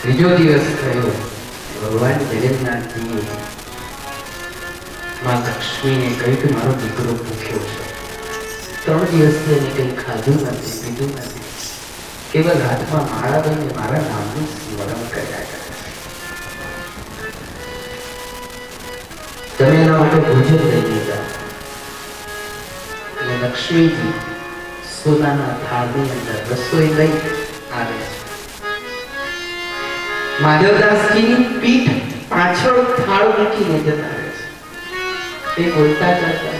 ત્રીજો દિવસ થયો. ભગવાન જગન્નાથજીએ માં લક્ષ્મીને કહ્યું કે મારો દીકરો ભૂખ્યો છે. ત્રણ દિવસથી એને કંઈ ખાધું નથી, પીધું નથી. કેવલ હાથમાં માળા લઈને મારા નામનું સ્મરણ કર્યા કરે તમે એના માટે ભોજન લઈ લીધા. અને લક્ષ્મીજી સોનાના થાળની અંદર રસોઈ લઈ માધવદાસજીની પીઠ પાછળ થાળ મૂકીને જતા રહે છે. એ બોલતા જતા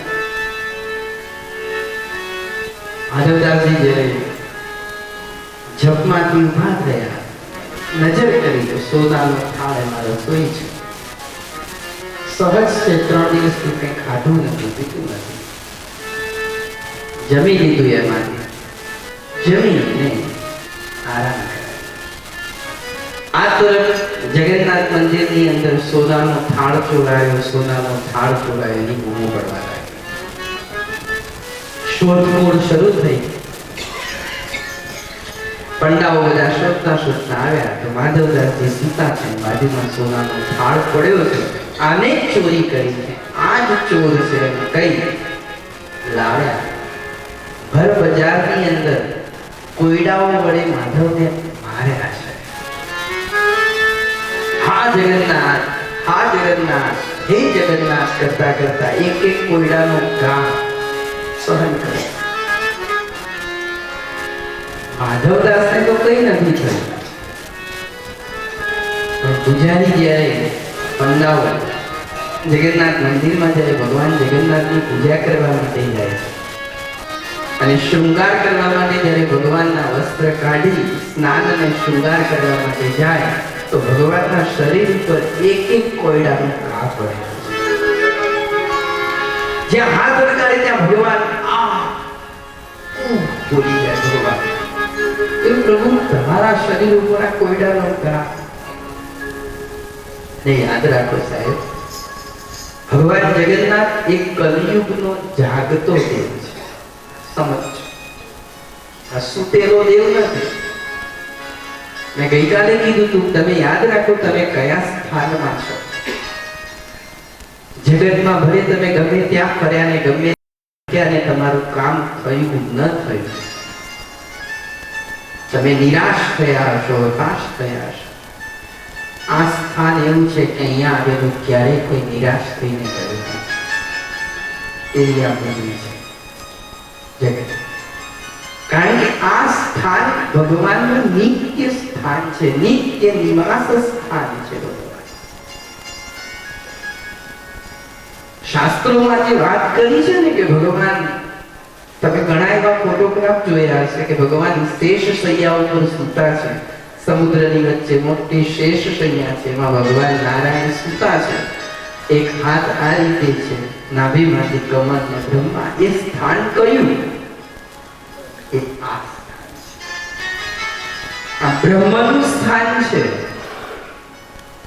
માધવદાસજી જ્યારે જપમાંથી ઊભા થયા, નજર કરી તો સોનાનો થાળ એમાં રસોઈ છે. સહજ છે ત્રણ દિવસથી કંઈ ખાધું નથી, પીધું નથી. જમી લીધું એમાંથી. જમીને આરામ આ તરફ જગન્નાથ મંદિરની અંદર સોનાનો થાળ ચોરાયો, સોનાનો થાળ ચોરાયો, એની બૂમો પડવા લાગી. શોધખોળ શરૂ થઈ. પંડાઓ બધા શોધતા શોધતા આવ્યા. તો માધવદાસજી સીતા છે બાજુમાં સોનાનો થાળ પડ્યો છે. આને ચોરી કરી છે આ જ ચોર છે કઈ લાવ્યા. ભર બજારની અંદર કોયડાઓ વડે માધવને જગન્નાથ, હા જગન્નાથ, હે જગન્નાથ કરતા કરતા એક એક કોયડાનો ઘા સહન કરે. માધવદાસને તો કઈ નથી થયું. પૂજારી જ્યારે પંડાઓ જગન્નાથ મંદિરમાં જ્યારે ભગવાન જગન્નાથની પૂજા કરવા માટે જાય અને શૃંગાર કરવા માટે જ્યારે ભગવાનના વસ્ત્ર કાઢી સ્નાન અને શૃંગાર કરવા માટે જાય તો ભગવાનના શરીર પર એક એક કોયડાનો ઘા પડે જ્યાં હાથ લગાડે ત્યાં ભગવાન આ બોલી જાય ભગવાન એ પ્રભુ, તમારા શરીર ઉપર આ કોયડાનો ઘા ને યાદ રાખો સાહેબ, ભગવાન જગન્નાથ એક કલયુગનો જાગતો દેવ છે. સમજ? આ સુતેલો દેવ નથી. મેં ગઈકાલે કીધું તું, તમે યાદ રાખો તમે કયા સ્થાનમાં છો. જગતમાં ભલે તમે ગમે ત્યાં ફર્યા ને ગમે ત્યારે તમારું કામ થયું ન થયું. તમે નિરાશ થયા હશો હતાશ થયા હશો. આ સ્થાન એવું છે કે અહીંયા આવેલું ક્યારેય કોઈ નિરાશ થઈને ગયું એવી આ છે. આ સ્થાન ભગવાનનું નિત્ય સ્થાન છે. નિત્ય નિવાસ સ્થાન છે શાસ્ત્રોમાં જે વાત કરી છે ને કે ભગવાન, તમે ઘણા એવા ફોટોગ્રાફ જોયા હશે કે ભગવાન શેષ સૈયા ઉપર સૂતા છે. સમુદ્રની વચ્ચે મોટી શેષ શૈયા છે. એમાં ભગવાન નારાયણ સૂતા છે. એક હાથ આ રીતે છે. નાભીમાંથી કમર ને બ્રહ્મા એ સ્થાન કયું એ સ્થાન છે.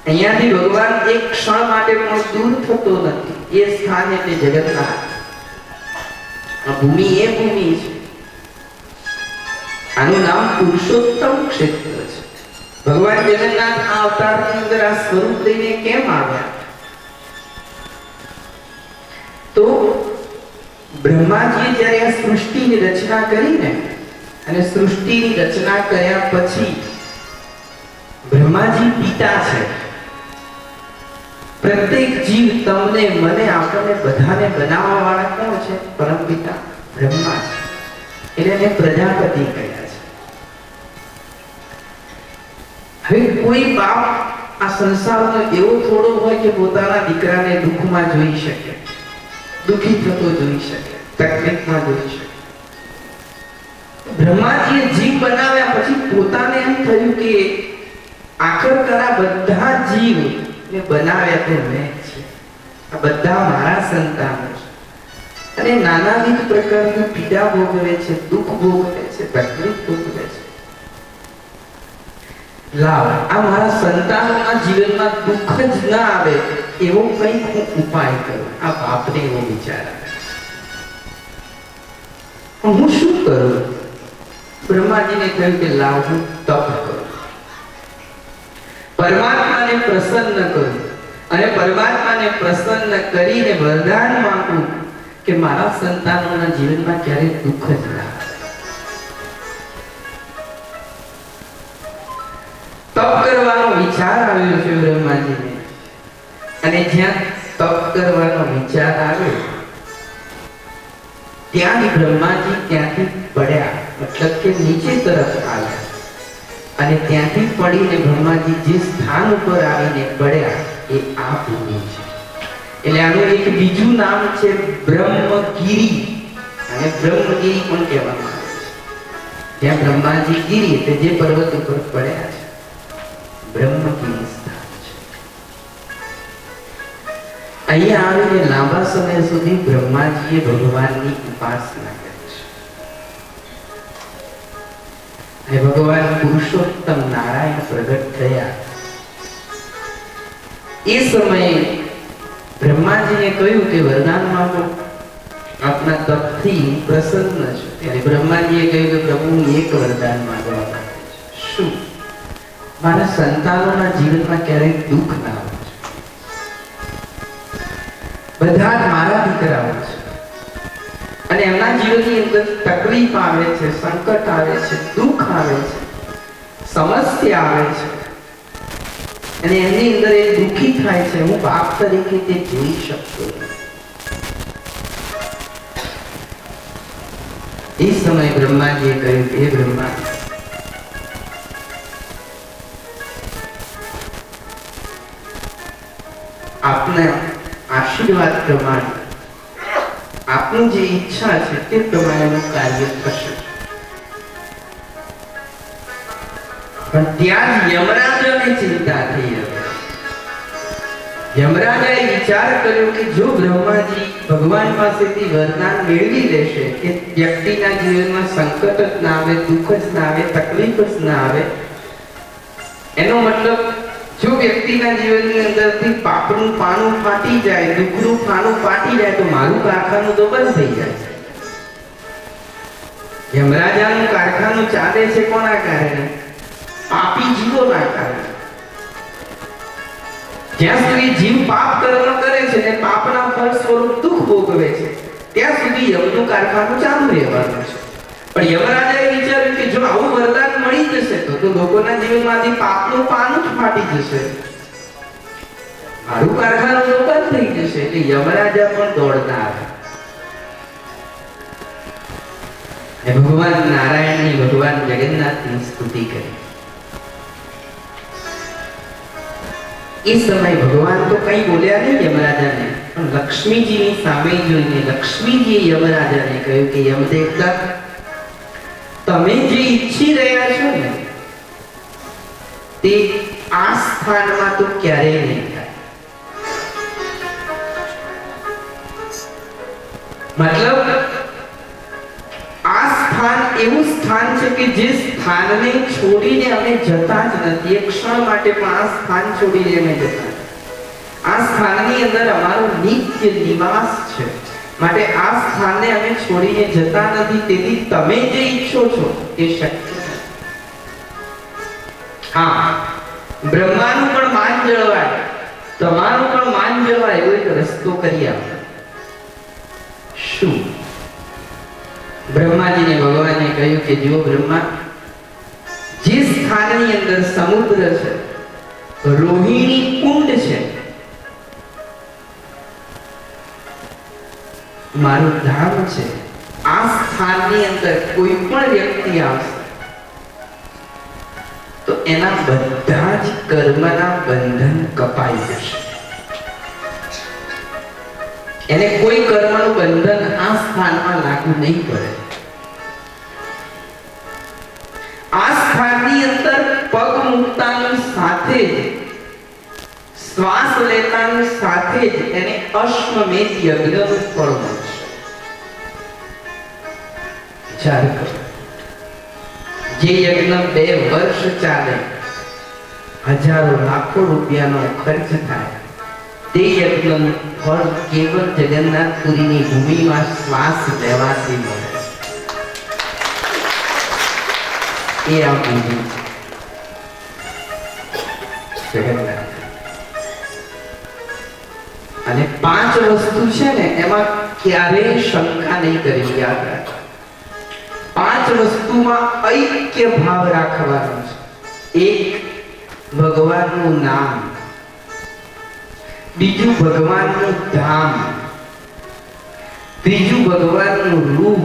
અહીંયાથી ભગવાન એક ક્ષણ માટે પણ દૂર થતો નથી. એ સ્થાન એટલે જગતનાથ આ ભૂમિ એ ભૂમિ છે. આનું નામ પુરુષોત્તમ ક્ષેત્ર છે. ભગવાન જગન્નાથ આ અવતારની અંદર આ સ્વરૂપ લઈને કેમ આવ્યા? તો બ્રહ્માજીએ જ્યારે આ સૃષ્ટિની રચના કરીને અને સૃષ્ટિની રચના કર્યા પછી બ્રહ્માજી પિતા છે. પ્રત્યેક જીવ તમને, મને, આપણને, બધાને બનાવવા વાળા કોણ છે? પરમ પિતા બ્રહ્મા છે એટલે એને પ્રજાપતિ કહ્યા છે. હવે કોઈ બાપ આ સંસારનો એવો થોડો હોય કે પોતાના દીકરાને દુઃખમાં જોઈ શકે, દુઃખી થતો જોઈ શકે. તકલીફમાં જોઈ શકે બ્રહ્માજીએ જીવ બનાવ્યા પછી પોતાને એમ થયું કે આખર કરા બધા જીવ ને બનાવ્યા તો મેં છે. આ બધા મારા સંતાનો છે. અને નાનાવિધ પ્રકારની પીડા ભોગવે છે, દુઃખ ભોગવે છે, તકલીફ ભોગવે છે. લાવ, આ મારા સંતાનોના જીવનમાં દુઃખ જ ના આવે એવો કંઈક હું ઉપાય કરું. આ બાપને એવો વિચાર આવે. હું શું કરું? બ્રહ્માજીને કહ્યું કે લાવ તપ કરું. પરમાત્માને પ્રસન્ન કરું. અને પરમાત્માને પ્રસન્ન કરીને વરદાન માંગું કે મારા સંતાનોના જીવનમાં ક્યારે દુઃખ જ ના તપ કરવાનો વિચાર આવ્યો છે બ્રહ્માજીને. અને જ્યાં તપ કરવાનો વિચાર આવ્યો ત્યાંથી બ્રહ્માજી ત્યાંથી પડ્યા. મતલબ કે નીચે તરફ આવ્યા. અને ત્યાંથી પડીને બ્રહ્માજી જે સ્થાન ઉપર આવીને પડ્યા એ આ ભૂમિ છે. એટલે આનું એક બીજું નામ છે બ્રહ્મગીરી. અને બ્રહ્મગીરી પણ કહેવામાં આવે છે? ત્યાં બ્રહ્માજી ગીરી એટલે જે પર્વત ઉપર પડ્યા છે. બ્રહ્મગીરી. અહીંયા આવીને લાંબા સમય સુધી બ્રહ્માજીએ ભગવાનની ઉપાસના કરી છે. અને ભગવાન, પુરુષોત્તમ નારાયણ પ્રગટ થયા. એ સમયે બ્રહ્માજીએ કહ્યું કે, વરદાન માંગો. આપના તપથી પ્રસન્ન છું. ત્યારે બ્રહ્માજીએ કહ્યું કે, પ્રભુ એક વરદાન માંગવા માંગે છું. શું? મારા સંતાનોના જીવનમાં ક્યારેય દુઃખ ના બધા જ મારા દીકરાઓ છે. અને એમના જીવનની અંદર તકલીફ આવે છે, સંકટ આવે છે, દુઃખ આવે છે, સમસ્યા આવે છે. અને એમની અંદર એ દુઃખી થાય છે, હું બાપ તરીકે તે જોઈ શકતો એ સમયે બ્રહ્માજીએ કહ્યું, હે બ્રહ્મા આશીર્વાદ પ્રમાણે, આપની જે ઈચ્છા છે તે પ્રમાણેનું કાર્ય થશે. પણ ત્યાં જ યમરાજાને ચિંતા થઈ યમરાજાએ વિચાર કર્યો કે જો બ્રહ્માજી ભગવાન પાસેથી વરદાન મેળવી લેશે કે વ્યક્તિના જીવનમાં સંકટ જ ના આવે, દુઃખ જ ના આવે, તકલીફ જ ના આવે, એનો મતલબ જો વ્યક્તિના જીવનની અંદરથી પાપનું પાનું ફાટી જાય, દુઃખનું પાનું ફાટી જાય, તો મારું કારખાનું તો બંધ થઈ જાય. યમરાજાનું કારખાનું ચાલે છે કોના કારણે? પાપી જીવોના કારણે. જ્યાં સુધી જીવ પાપ કર્મ કરે છે ને પાપના ફળ સ્વરૂપ દુઃખ ભોગવે છે, ત્યાં સુધી યમનું કારખાનું ચાલુ રહેવાનું છે. પણ યમરાજાએ વિચાર્યું કે જો આવું વરદાન જશે તો તો લોકોના જીવનમાંથી પાપનું પાનું જ ફાટી જશે. મારું કારખાનું બંધ થઈ જશે એટલે યમરાજા પણ દોડતા આવે. એ ભગવાન નારાયણની ભગવાન જગન્નાથની સ્તુતિ કરી. એ સમય ભગવાન તો કઈ બોલ્યા નહીં યમરાજાને, પણ લક્ષ્મીજીની સામે જોઈને લક્ષ્મીજીએ યમરાજાને કહ્યું કે યમદેવતા તમે જે ઈચ્છી તે આ સ્થાનમાં તો ક્યારેય નહીં મતલબ, આ સ્થાન એવું સ્થાન છે કે જે સ્થાનને છોડીને અમે જતા જ નથી. એક ક્ષણ માટે પણ આ સ્થાન છોડીને અમે જતા આ સ્થાનની અંદર અમારો નિત્ય નિવાસ છે. માટે આ સ્થાનને અમે છોડીને જતા નથી. તેથી તમે જે ઈચ્છો છો તે શક્ય. હા. બ્રહ્માનું પણ માન જળવાય. તમારું પણ માન જળવાય એવો એક રસ્તો કરી આપો. શું? બ્રહ્માજીને ભગવાને કહ્યું કે જો બ્રહ્મા, જે સ્થાનની અંદર સમુદ્ર છે, રોહિણી કુંડ છે, મારું ધામ છે. આ સ્થાનની અંદર કોઈ પણ વ્યક્તિ આવશે. તો એના બધા જ કર્મના બંધન કપાઈ જશે. એને કોઈ કર્મનું બંધન આ સ્થાનમાં લાગુ નહીં પડે. આ સ્થાનની અંદર પગ મૂકતાની સાથે જ, શ્વાસ લેતાની સાથે જ એને અશ્વમેધ યજ્ઞનું ફળ મળશે વિચાર કરો. જે યજ્ઞ બે વર્ષ ચાલે, હજારો લાખો રૂપિયાનો ખર્ચ થાય. તે યજ્ઞનું ફળ કેવળ જગન્નાથપુરીની ભૂમિમાં શ્વાસ લેવાથી મળે એ આ ભૂમિ. અને પાંચ વસ્તુ છે ને, એમાં ક્યારેય શંકા નહીં કરી, યાદ વસ્તુમાં ઐક્ય ભાવ રાખવાનો છે. એક ભગવાનનું નામ, બીજું ભગવાનનું ધામ, ત્રીજું ભગવાનનું રૂપ,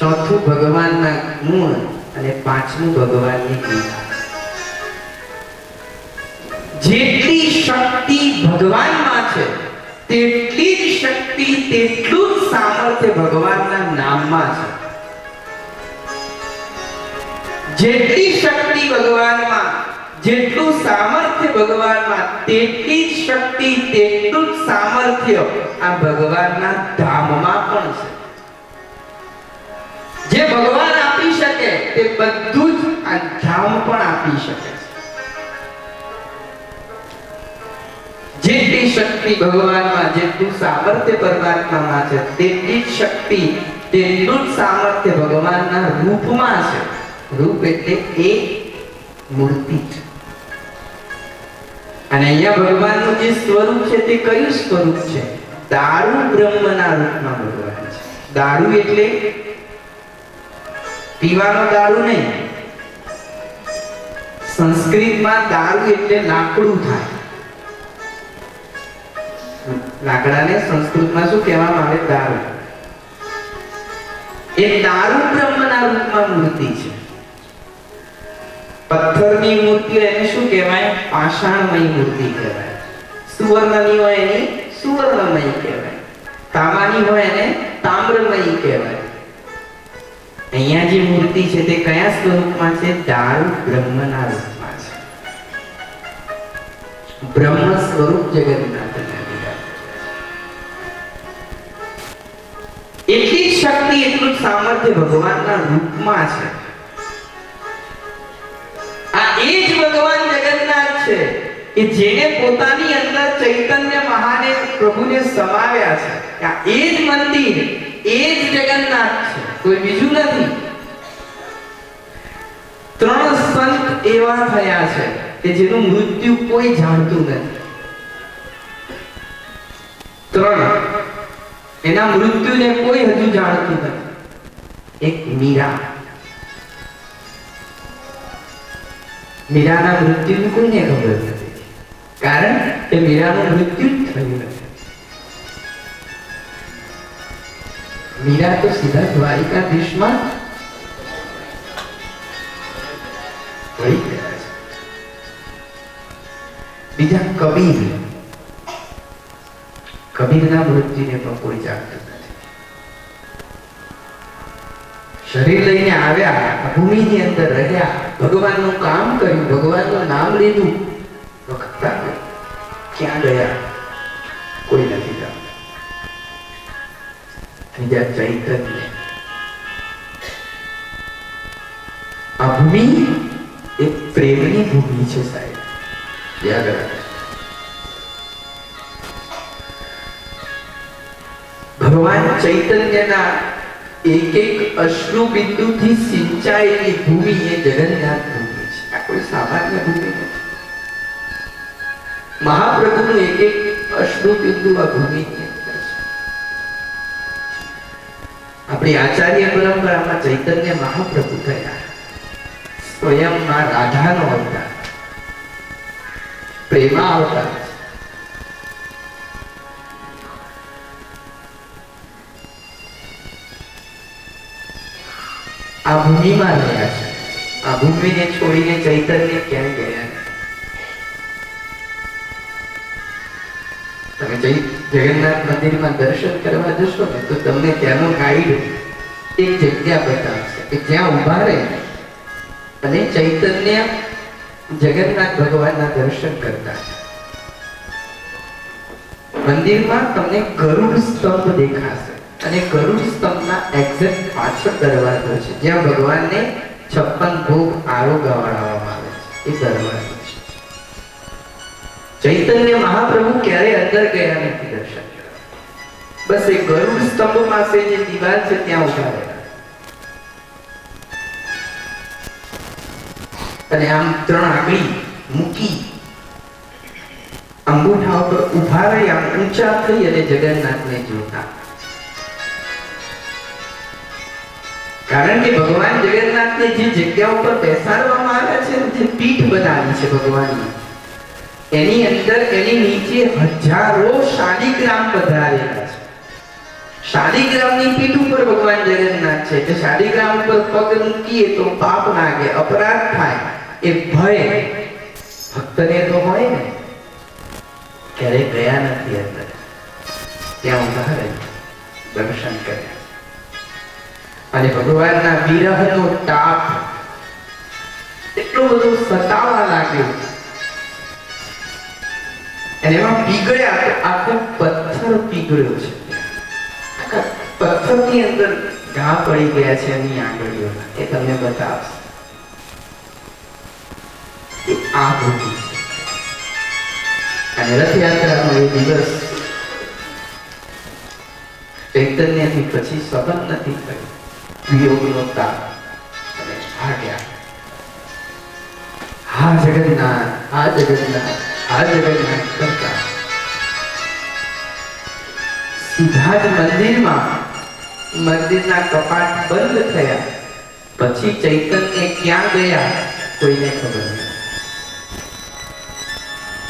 ચોથું ભગવાનના ગુણ અને પાંચમું ભગવાનની લીલા જેટલી શક્તિ ભગવાનમાં છે, તેટલી જ શક્તિ, તેટલું જ સામર્થ્ય ભગવાનના નામમાં છે. જેટલી શક્તિ ભગવાનમાં, જેટલું સામર્થ્ય ભગવાનમાં, તેટલી શક્તિ, તેટલું સામર્થ્ય આ ભગવાનના ધામમાં પણ છે. જે ભગવાન આપી શકે, તે બધું જ આ ધામ પણ આપી શકે જેટલી શક્તિ ભગવાનમાં, જેટલું સામર્થ્ય પરમાત્મામાં છે, તેટલી જ શક્તિ, તેટલું જ સામર્થ્ય ભગવાનના રૂપમાં છે. રૂપ એટલે એ મૂર્તિ અને અહીંયા ભગવાનનું જે સ્વરૂપ છે તે કયું સ્વરૂપ છે? દારૂ બ્રહ્મના રૂપમાં ભગવાન છે. દારૂ એટલે પીવાનો દારૂ નહીં. સંસ્કૃતમાં દારૂ એટલે લાકડું થાય. લાકડાને સંસ્કૃતમાં શું કહેવામાં આવે? દારૂ. એ દારૂ બ્રહ્મના રૂપમાં મૂર્તિ પથ્થરની મૂર્તિ એને શું કહેવાય? પાષાણમય મૂર્તિ કહેવાય. સુવર્ણની હોય એને સુવર્ણમય કહેવાય. તામાની હોય એને તામ્રમય કહેવાય. અહીંયા જે મૂર્તિ છે તે કયા સ્વરૂપમાં છે? દારૂ બ્રહ્મના રૂપમાં છે. બ્રહ્મ સ્વરૂપ જગન્નાથના એટલી શક્તિ, એટલું સામર્થ્ય ભગવાનના રૂપમાં છે. ભગવાન જગન્નાથ છે, કે જેને પોતાની અંદર ચૈતન્ય મહાને પ્રભુને સમાવ્યા છે એ જ મંદિર, એ જ જગન્નાથ છે, કોઈ બીજું નથી. ત્રણ સંત એવા થયા છે, કે જેનું મૃત્યુ કોઈ જાણતું નથી. ત્રણ, એના મૃત્યુને કોઈ હજુ જાણતું નથી. એક મીરા. મીરાના મૃત્યુની કોઈને ખબર નથી. કારણ કે મીરાનું મૃત્યુ જ થયું મીરા તો સીધા દ્વારિકાધીશમાં વળી ગયા છે. બીજા કબીર. કબીરના મૃત્યુને પણ કોઈ જાણતું નથી. શરીર લઈને આવ્યા ભૂમિની અંદર રહ્યા. ભગવાનનું કામ કર્યું, ભગવાનનું નામ લીધું. ક્યાં ગયા? કોઈ નથી જાણતા ચૈતન્ય. આ ભૂમિ એ પ્રેમની ભૂમિ છે સાહેબ. યાદ રાખજો. ભગવાન ચૈતન્યના એક એક અશ્રુ બિંદુથી સિંચાયેલી ભૂમિ એ જગન્નાથ ભૂમિ છે. આ કોઈ સામાન્ય ભૂમિ નથી. મહાપ્રભુનું એક એક અશ્રુ બિંદુ આ ભૂમિની આપણી આચાર્ય પરંપરામાં ચૈતન્ય મહાપ્રભુ થયા. સ્વયં સ્વયંમાં રાધાનો અવતાર. પ્રેમા અવતાર. આ ભૂમિમાં રહ્યા છે. આ ભૂમિને છોડીને ચૈતન્ય ક્યાં ગયા? તમે જઈ જગન્નાથ મંદિરમાં દર્શન કરવા જશો ને, તો તમને ત્યાંનો ગાઈડ એક જગ્યા બતાવશે કે જ્યાં ઊભા રહે અને ચૈતન્ય જગન્નાથ ભગવાનના દર્શન કરતા મંદિરમાં તમને ગરુડ સ્તંભ દેખાશે. અને ગરુડ સ્તંભના એક્ઝેક્ટ પાછળ દરવાજો છે. જ્યાં ભગવાનને છપ્પન ભોગ આરોગવાડવામાં આવે છે. એ દરવાજો છે. ચૈતન્ય મહાપ્રભુ ક્યારે અંદર ગયા નથી દર્શન બસ એ ગરુડ સ્તંભ પાસે જે દિવાલ છે, ત્યાં ઊભા રહ્યા. અને આમ ત્રણ આંગળી મૂકી અંગૂઠા ઉપર ઊભા રહી, આમ ઊંચા થઈ અને જગન્નાથને જોતા. કારણ કે ભગવાન જગન્નાથને જે જગ્યા ઉપર બેસાડવામાં આવ્યા છે જે પીઠ બનાવી છે ભગવાનની, એની અંદર એની નીચે હજારો શાલિગ્રામ પધારેલા છે. શાલિગ્રામની પીઠ ઉપર ભગવાન જગન્નાથ છે. કે શાલિગ્રામ ઉપર પગ મૂકીએ તો પાપ લાગે, અપરાધ થાય, એ ભય ભક્તને તો હોય ને. ક્યારેય ગયા નથી અંદર. ત્યાં ઊભા દર્શન કર્યા. અને ભગવાનના વિરહનો તાપ એટલો બધો સતાવા લાગ્યો. અને એમાં પીગળ્યા તો આખો પથ્થર પીગળ્યો છે. પથ્થરની અંદર ઘા પડી ગયા છે એની આંગળીઓ. એ તમને બતાવશે. આ ભૂતિ અને રથયાત્રાનો એ દિવસ ચૈતન્યથી પછી સંબંધ નથી થયો વિયોગનો તાપ અને ભાગ્યા હા જગન્નાથ હા જગન્નાથ હા જગન્નાથ કરતા સીધા જ મંદિરમાં મંદિરના કપાટ બંધ થયા. પછી ચૈતન્ય ક્યાં ગયા, કોઈને ખબર નથી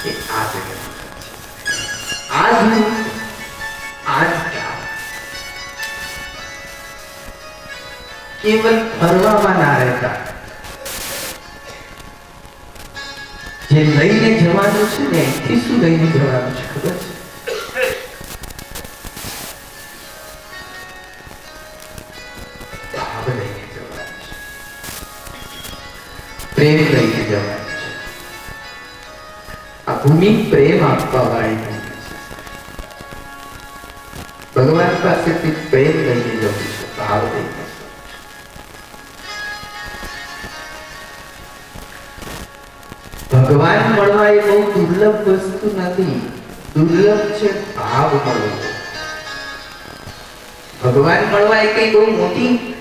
કે આ જગન્નાથ છે. આ કેવલ ફરવામાં ના રહેતા. જે લઈને જવાનું છે ને એ શું લઈને જવાનું છે ખબર છે? પ્રેમ લઈને જવાનું છે. આ ભૂમિ પ્રેમ આપવા વાળી ભગવાન પાસેથી પ્રેમ લઈને જવું છે, ભાવ લઈને. ભગવાન મળવા એ બહુ દુર્લભ વસ્તુ નથી. દુર્લભ છે ભાવ મળવો. ભગવાન મળવા એ કઈ બહુ મોટી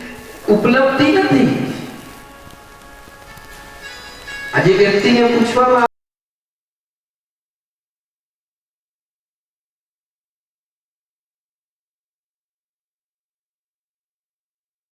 ઉપલબ્ધિ નથી. આજે વ્યક્તિને પૂછવામાં